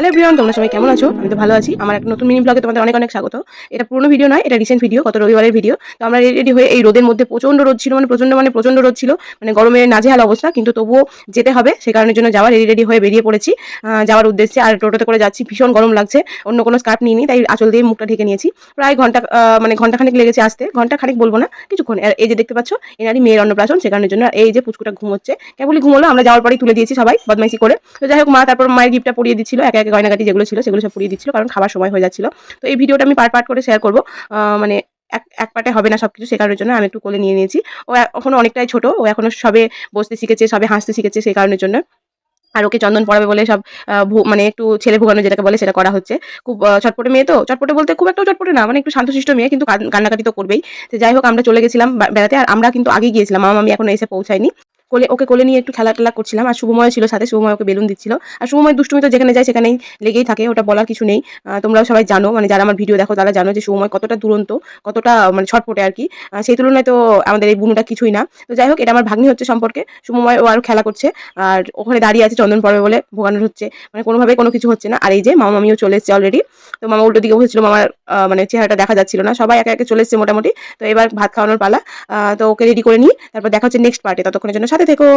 Hello everyone তোমরা সবাই কেমন আছো? আমি তো ভালো আছি। আমার একটা নতুন মিনি ব্লগে তোমাদের অনেক অনেক স্বাগত। এটা পুরোনো ভিডিও নয়, এটা রিসেন্ট ভিডিও গত রবিবারের ভিডিও তো আমরা রেডি হয়ে এই রোদের মধ্যে প্রচণ্ড রোদ ছিল মানে প্রচণ্ড মানে প্রচণ্ড রোদ ছিল। মানে গরমের নাজেহাল অবস্থা, কিন্তু তবুও যেতে হবে। সে কারণের জন্য যাওয়া রেডি রেডি হয়ে বেরিয়ে পড়েছি। যাওয়ার উদ্দেশ্যে আর টোটোতে করে যাচ্ছি। ভীষণ গরম লাগছে। অন্য কোনো স্কার্ফ নিয়ে তাই আঁচল দিয়ে মুখটা ঢেকে নিয়েছি। প্রায় ঘণ্টা মানে ঘণ্টা খানিক লেগেছে আসতে। ঘণ্টা খানিক বলব না, কিছুক্ষণ। এই যে দেখতে পাচ্ছ, এনারই মেয়ের অন্নপ্রাশন। সে কারণের জন্য এই যে পুচকুটা ঘুমোচ্ছে। কেবলই ঘুমোলো, আমরা যাওয়ার পরেই তুলে দিয়েছি সবাই, বদমাইশি করে। তো যাই হোক, মা তারপর মায়ের গিফটটা পরিয়ে দিচ্ছিল, একে একে গয়নাগাটি যেগুলো ছিল সেগুলো সব পরিয়ে দিচ্ছিল, কারণ খাবার সময় হয়ে যাচ্ছিল। তো এই ভিডিওটা আমি পার্ট পার্ট করে শেয়ার করব। মানে এক এক পাটে হবে না সবকিছু, সে কারণের জন্য আমি একটু কোলে নিয়ে নিয়েছি। ও এখনও অনেকটাই ছোট, ও এখনও সবে বসতে শিখেছে, সবে হাসতে শিখেছে সেই কারণের জন্য। আর ওকে চন্দন পড়াবে বলে সব মানে একটু ছেলে ভুগানো যেটাকে বলে সেটা করা হচ্ছে। খুব চটপটে মেয়ে তো, চটপটে বলতে খুব একটা চটপটে না মানে একটু শান্তশিষ্ট মেয়ে, কিন্তু কান্নাকাটি তো করবেই। তো যাই হোক, আমরা চলে গেছিলাম বেড়াতে, আর আমরা কিন্তু আগে গিয়েছিলাম মামা আমি এখনও এসে পৌঁছাইনি কোলে, ওকে কোলে নিয়ে একটু খেলা টেলা করছিলাম। আর শুভময় ছিল সাথে শুভময় ওকে বেলুন দিচ্ছিল। আর শুভময় দুষ্টুমি তো যেখানে যায় সেখানেই লেগেই থাকে, ওটা বলার কিছু নেই। তোমরাও সবাই জানো মানে যারা আমার ভিডিও দেখো, তারা জানো যে শুভময় কতটা দুরন্ত, কতটা মানে ছটপটে আর কি। সেই তুলনায় তো আমাদের এই বুনুটা কিছুই না। তো যাই হোক, এটা আমার ভাগ্নি হচ্ছে সম্পর্কে। শুভময় ও আরও খেলা করছে। আর ওখানে দাঁড়িয়ে আছে চন্দন পড়বে বলে ভোগানোর হচ্ছে। মানে কোনোভাবে কোনো কিছু হচ্ছে না। আর এই যে মামা মামিও চলে এসেছে অলরেডি তো মামা উল্টো দিকে বসেছিল, মামার মানে চেহারাটা দেখা যাচ্ছিল না। সবাই একে একে চলে এসেছে মোটামুটি। তো এবার ভাত খাওয়ানোর পালা। তো ওকে রেডি করে নিই। তারপর দেখা হচ্ছে নেক্সট পার্টে ততক্ষণের জন্য সাথে থেকো